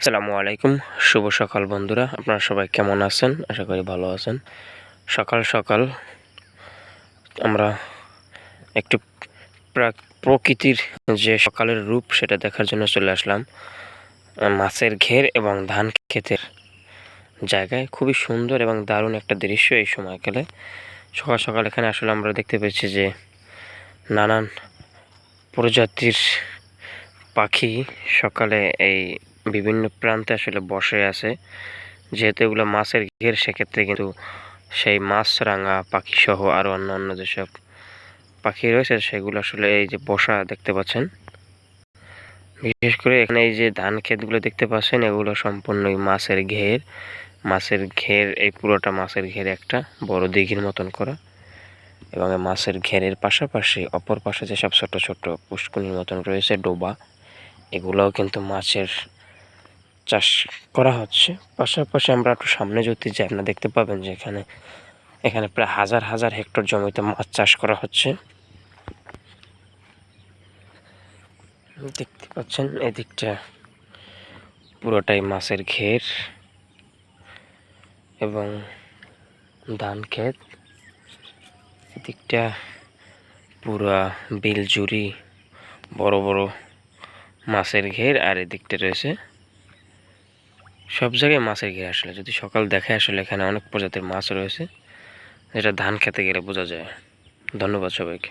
আসসালামু আলাইকুম। শুভ সকাল বন্ধুরা। আপনারা সবাই কেমন আছেন? আশা করি ভালো আছেন। সকাল সকাল আমরা একটু প্রা- প্রকৃতির যে সকালের রূপ সেটা দেখার জন্য চলে আসলাম। মাছের ঘের এবং ধান ক্ষেতের জায়গায়। খুবই সুন্দর এবং দারুণ একটা দৃশ্য এই সময়কালে। সকাল সকাল এখানে আসলে আমরা দেখতে পেয়েছি যে নানান প্রজাতির পাখি সকালে এই বিভিন্ন প্রান্তে আসলে বসে আছে। যেহেতু এগুলো মাছের ঘের, সেক্ষেত্রে কিন্তু সেই মাছ রাঙা পাখি সহ আরও অন্যান্য যেসব পাখি রয়েছে, সেগুলো আসলে এই যে বসা দেখতে পাচ্ছেন। বিশেষ করে এখানে এই যে ধান ক্ষেতগুলো দেখতে পাচ্ছেন, এগুলো সম্পূর্ণই মাছের ঘের। মাছের ঘের, এই পুরোটা মাছের ঘের একটা, বড় দিঘির মতন করা। এবং মাছের ঘেরের পাশাপাশি অপর পাশে যেসব ছোট ছোট পুষ্কুনির মতন রয়েছে, ডোবা, এগুলোও কিন্তু মাছের চাষ করা হচ্ছে। পাশাপাশি আমরা একটু সামনে যদি যাই আপনারা দেখতে পাবেন যে এখানে এখানে প্রায় হাজার হাজার হেক্টর জমিতে মাছ চাষ করা হচ্ছে। দেখতে পাচ্ছেন এদিকটা পুরোটাই মাছের ঘের এবং ধান ক্ষেত। এদিকটা পুরা বিল জুড়ি বড় বড় মাছের ঘের আর এদিকটা রয়েছে সব জায়গায় মাছের ঘেরা আসলে। যদি সকাল দেখে আসলে এখানে অনেক প্রজাতির মাছ রয়েছে, যেটা ধান খেতে গেলে বোঝা যায়। ধন্যবাদ সবাইকে।